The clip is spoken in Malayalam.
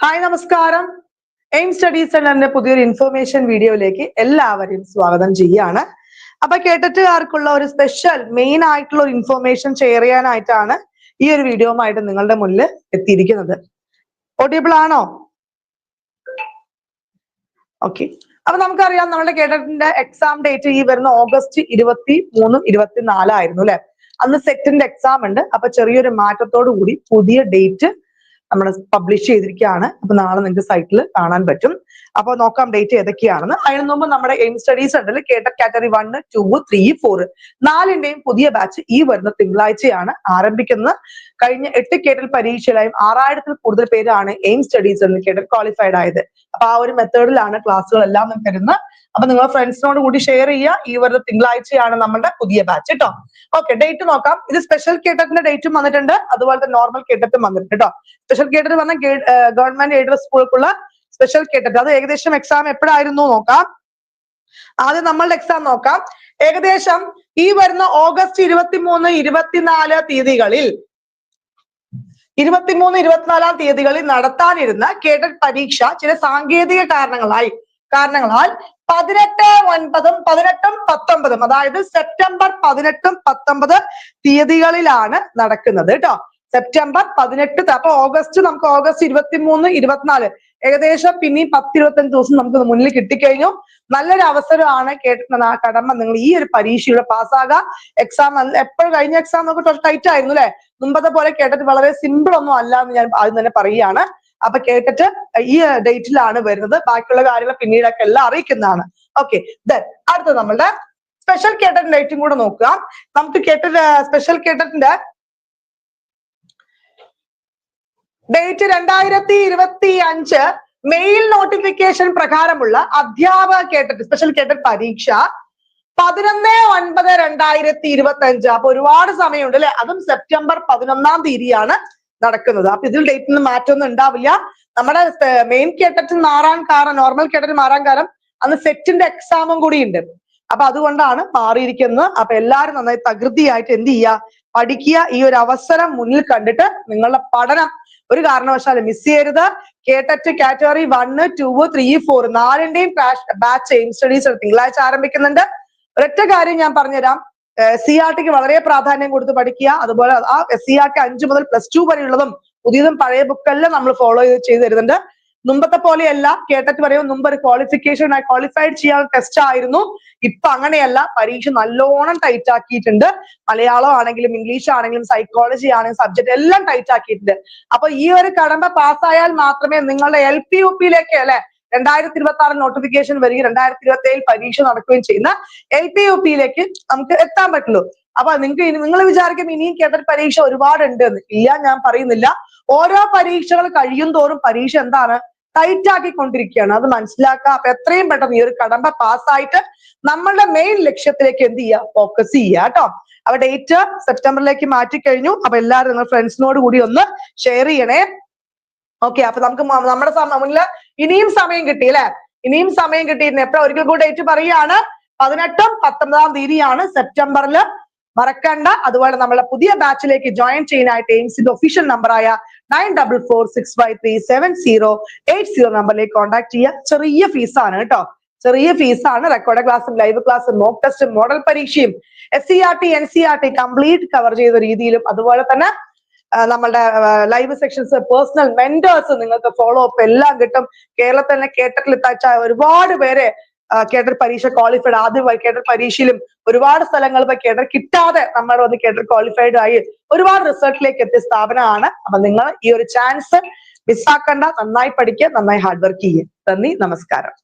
ഹായ് നമസ്കാരം. എയിം സ്റ്റഡീസ് സെന്ററിന്റെ പുതിയൊരു ഇൻഫർമേഷൻ വീഡിയോയിലേക്ക് എല്ലാവരെയും സ്വാഗതം ചെയ്യാണ് അപ്പൊ കേട്ടിട്ടുകാർക്കുള്ള ഒരു സ്പെഷ്യൽ മെയിൻ ആയിട്ടുള്ള ഒരു ഇൻഫർമേഷൻ ഷെയർ ചെയ്യാനായിട്ടാണ് ഈ ഒരു വീഡിയോയുമായിട്ട് നിങ്ങളുടെ മുന്നിൽ എത്തിയിരിക്കുന്നത്. ഓഡിയബിൾ ആണോ? ഓക്കെ അപ്പൊ നമുക്കറിയാം നമ്മുടെ കേഡറ്റിന്റെ എക്സാം ഡേറ്റ് ഈ വരുന്ന ഓഗസ്റ്റ് ഇരുപത്തി മൂന്നും ഇരുപത്തിനാലായിരുന്നു അല്ലെ? അന്ന് സെറ്റിന്റെ എക്സാം ഉണ്ട്. അപ്പൊ ചെറിയൊരു മാറ്റത്തോടു കൂടി പുതിയ ഡേറ്റ് നമ്മൾ പബ്ലിഷ് ചെയ്തിരിക്കുകയാണ്. അപ്പൊ നാളെ നിങ്ങൾക്ക് സൈറ്റിൽ കാണാൻ പറ്റും. അപ്പൊ നോക്കാം ഡേറ്റ് ഏതൊക്കെയാണെന്ന്. അതിന് മുമ്പ് നമ്മുടെ എയിം സ്റ്റഡീസ് സെന്ററിൽ കേട്ട category one two three four നാലിന്റെയും പുതിയ ബാച്ച് ഈ വരുന്ന തിങ്കളാഴ്ചയാണ് ആരംഭിക്കുന്നത്. കഴിഞ്ഞ എട്ട് കേട്ടൽ പരീക്ഷയിലായും ആറായിരത്തിൽ കൂടുതൽ പേരാണ് എയിം സ്റ്റഡീസ് എന്ന് കേട്ടൽ ക്വാളിഫൈഡ് ആയത്. അപ്പൊ ആ ഒരു മെത്തേഡിലാണ് ക്ലാസ്സുകളെല്ലാം നമുക്ക് തരുന്നത്. അപ്പൊ നിങ്ങൾ ഫ്രണ്ട്സിനോട് കൂടി ഷെയർ ചെയ്യുക. ഈ വരുന്ന തിങ്കളാഴ്ചയാണ് നമ്മുടെ പുതിയ ബാച്ച് കേട്ടോ ഓക്കെ ഡേറ്റ് നോക്കാം. ഇത് സ്പെഷ്യൽ കേട്ടത്തിന്റെ ഡേറ്റും വന്നിട്ടുണ്ട്. അതുപോലെ തന്നെ നോർമൽ കേട്ടത്തും വന്നിട്ടുണ്ട് കേട്ടോ സ്പെഷ്യൽ കേട്ടറ്റ് പറഞ്ഞ ഗവൺമെന്റ് എയ്ഡഡ് സ്കൂളുകൾക്കുള്ള സ്പെഷ്യൽ കേട്ടറ്റ് അത് ഏകദേശം എക്സാം എപ്പോഴായിരുന്നു നോക്കാം. ആദ്യം നമ്മളുടെ എക്സാം നോക്കാം. ഏകദേശം ഈ വരുന്ന ഓഗസ്റ്റ് ഇരുപത്തിമൂന്ന് ഇരുപത്തിനാല് തീയതികളിൽ ഇരുപത്തിമൂന്ന് ഇരുപത്തിനാലാം തീയതികളിൽ നടത്താനിരുന്ന കേഡറ്റ് പരീക്ഷ ചില സാങ്കേതിക കാരണങ്ങളായി കാരണങ്ങളാൽ പതിനെട്ട് ഒൻപതും പതിനെട്ടും പത്തൊമ്പതും അതായത് സെപ്റ്റംബർ പതിനെട്ടും പത്തൊമ്പത് തീയതികളിലാണ് നടക്കുന്നത്. കേട്ടോ? സെപ്റ്റംബർ പതിനെട്ട് അപ്പൊ ഓഗസ്റ്റ് നമുക്ക് ഓഗസ്റ്റ് ഇരുപത്തിമൂന്ന് ഇരുപത്തിനാല്. ഏകദേശം പിന്നെയും പത്ത് ഇരുപത്തഞ്ച് ദിവസം നമുക്ക് മുന്നിൽ കിട്ടിക്കഴിഞ്ഞു. നല്ലൊരു അവസരമാണ് കേട്ടിട്ടുള്ള ആ കടമ. നിങ്ങൾ ഈ ഒരു പരീക്ഷയുടെ പാസ്സാകാം. എക്സാം എപ്പോഴും കഴിഞ്ഞ എക്സാം നമുക്ക് ടൈറ്റ് ആയിരുന്നു അല്ലെ? മുമ്പത്തെ പോലെ കേട്ടിട്ട് വളരെ സിമ്പിൾ ഒന്നും അല്ല എന്ന് ഞാൻ ആദ്യം തന്നെ പറയുകയാണ്. അപ്പൊ കേട്ടിട്ട് ഈ ഡേറ്റിലാണ് വരുന്നത്. ബാക്കിയുള്ള കാര്യങ്ങൾ പിന്നീടൊക്കെ എല്ലാം അറിയിക്കുന്നതാണ്. ഓക്കെ ദെൻ അടുത്ത നമ്മളുടെ സ്പെഷ്യൽ കേട്ടറ്റ് ഡേറ്റും കൂടെ നോക്കുക. നമുക്ക് കേട്ട സ്പെഷ്യൽ കേട്ടറ്റിന്റെ ഡേറ്റ് രണ്ടായിരത്തി ഇരുപത്തി അഞ്ച് മെയിൽ നോട്ടിഫിക്കേഷൻ പ്രകാരമുള്ള അധ്യാപക കേട്ടറ്റ് സ്പെഷ്യൽ കേട്ടറ്റ് പരീക്ഷ പതിനൊന്ന് ഒൻപത് രണ്ടായിരത്തി ഇരുപത്തി അഞ്ച് അപ്പൊ ഒരുപാട് സമയമുണ്ട് അല്ലെ? അതും സെപ്റ്റംബർ പതിനൊന്നാം തീയതിയാണ് നടക്കുന്നത്. അപ്പൊ ഇതിൽ ഡേറ്റിന് മാറ്റമൊന്നും ഉണ്ടാവില്ല. നമ്മുടെ മെയിൻ കേട്ടറ്റ് മാറാൻ കാരണം നോർമൽ കേട്ടറ്റ് മാറാൻ കാരണം അന്ന് സെറ്റിന്റെ എക്സാമും കൂടി ഉണ്ട്. അപ്പൊ അതുകൊണ്ടാണ് മാറിയിരിക്കുന്നത്. അപ്പൊ എല്ലാവരും നന്നായി തകൃതിയായിട്ട് എന്ത് ചെയ്യുക പഠിക്കുക ഈ ഒരു അവസരം മുന്നിൽ കണ്ടിട്ട് നിങ്ങളുടെ പഠനം. ഒരു കാരണവശാലും മിസ് ചെയ്യരുത്. കേട്ടറ്റ് category one two three four നാലിന്റെയും batch aim studies തിങ്കളാഴ്ച ആരംഭിക്കുന്നുണ്ട്. ഒരൊറ്റ കാര്യം ഞാൻ പറഞ്ഞുതരാം. സി ആർ ടിക്ക് വളരെ പ്രാധാന്യം കൊടുത്ത് പഠിക്കുക. അതുപോലെ ആ സി ആർ ടി അഞ്ചു മുതൽ പ്ലസ് ടു വരെയുള്ളതും പുതിയതും പഴയ ബുക്കെല്ലാം നമ്മൾ ഫോളോ ചെയ്ത് ചെയ്തു തരുന്നുണ്ട്. മുമ്പത്തെ പോലെയല്ല. കേട്ടിട്ട് പറയും മുമ്പ് ഒരു ക്വാളിഫിക്കേഷൻ ക്വാളിഫൈഡ് ചെയ്യാൻ ടെസ്റ്റ് ആയിരുന്നു. ഇപ്പൊ അങ്ങനെയല്ല. പരീക്ഷ നല്ലോണം ടൈറ്റ് ആക്കിയിട്ടുണ്ട്. മലയാളം ആണെങ്കിലും ഇംഗ്ലീഷ് ആണെങ്കിലും സൈക്കോളജി ആണെങ്കിലും സബ്ജക്ട് എല്ലാം ടൈറ്റ് ആക്കിയിട്ടുണ്ട്. അപ്പൊ ഈ ഒരു കടമ്പ പാസ്സായാൽ മാത്രമേ നിങ്ങളുടെ എൽ പി യു പിയിലേക്ക് അല്ലെ? രണ്ടായിരത്തി ഇരുപത്തി ആറ് നോട്ടിഫിക്കേഷൻ വരികയും രണ്ടായിരത്തി ഇരുപത്തി ഏഴിൽ പരീക്ഷ നടക്കുകയും ചെയ്യുന്ന എൽ പി യു പിയിലേക്ക് നമുക്ക് എത്താൻ പറ്റുള്ളൂ. അപ്പൊ നിങ്ങൾക്ക് നിങ്ങൾ വിചാരിക്കും ഇനിയും കേട്ട പരീക്ഷ ഒരുപാടുണ്ട് എന്ന്. ഇല്ല ഞാൻ പറയുന്നില്ല. ഓരോ പരീക്ഷകൾ കഴിയും തോറും പരീക്ഷ എന്താണ്? ടൈറ്റ് ആക്കിക്കൊണ്ടിരിക്കുകയാണ്. അത് മനസ്സിലാക്കുക അപ്പൊ എത്രയും പെട്ടെന്ന് ഈ ഒരു കടമ്പ പാസ്സായിട്ട് നമ്മളുടെ മെയിൻ ലക്ഷ്യത്തിലേക്ക് എന്ത് ചെയ്യുക? ഫോക്കസ് ചെയ്യുക കേട്ടോ. അപ്പൊ ഡേറ്റ് സെപ്റ്റംബറിലേക്ക് മാറ്റി കഴിഞ്ഞു അപ്പൊ എല്ലാവരും നിങ്ങൾ ഫ്രണ്ട്സിനോട് കൂടി ഒന്ന് ഷെയർ ചെയ്യണേ. ഓക്കെ അപ്പൊ നമുക്ക് നമ്മുടെ മുന്നിൽ ഇനിയും സമയം കിട്ടി അല്ലെ? ഇനിയും സമയം കിട്ടിയിരുന്നു എപ്പോഴും? ഒരിക്കൽ കൂടി ഡേറ്റ് പറയുകയാണ് പതിനെട്ടും പത്തൊമ്പതാം തീയതിയാണ് സെപ്റ്റംബറിൽ മറക്കണ്ട. അതുപോലെ നമ്മളെ പുതിയ ബാച്ചിലേക്ക് ജോയിൻ ചെയ്യാനായിട്ട് എയിംസിന്റെ ഒഫീഷ്യൽ നമ്പറായ nine double four six five three seven zero eight zero നമ്പറിലേക്ക് കോൺടാക്ട് ചെയ്യുക. ചെറിയ ഫീസാണ് കേട്ടോ. ചെറിയ ഫീസാണ് റെക്കോർഡ് ക്ലാസ്സും ലൈവ് ക്ലാസ്സും മോക്ക് ടെസ്റ്റും മോഡൽ പരീക്ഷയും S C R T N C R T complete cover ചെയ്ത രീതിയിലും അതുപോലെ തന്നെ നമ്മളുടെ ലൈവ് സെക്ഷൻസ് പേഴ്സണൽ മെന്റേഴ്സ് നിങ്ങൾക്ക് ഫോളോ അപ്പ് എല്ലാം കിട്ടും. കേരളത്തിൽ തന്നെ കേട്ടറ്റിൽ തച്ച ഒരുപാട് പേരെ കേട്ടർ പരീക്ഷ ക്വാളിഫൈഡ് ആദ്യം കേഡർ പരീക്ഷയിലും ഒരുപാട് സ്ഥലങ്ങൾ ഇപ്പൊ കേഡർ കിട്ടാതെ നമ്മൾ വന്ന് കേഡർ ക്വാളിഫൈഡ് ആയി ഒരുപാട് റിസൾട്ടിലേക്ക് എത്തിയ സ്ഥാപനമാണ്. അപ്പൊ നിങ്ങൾ ഈ ഒരു ചാൻസ് മിസ്സാക്കണ്ട നന്നായി പഠിക്കുക നന്നായി ഹാർഡ് വർക്ക് ചെയ്യുക നന്ദി നമസ്കാരം.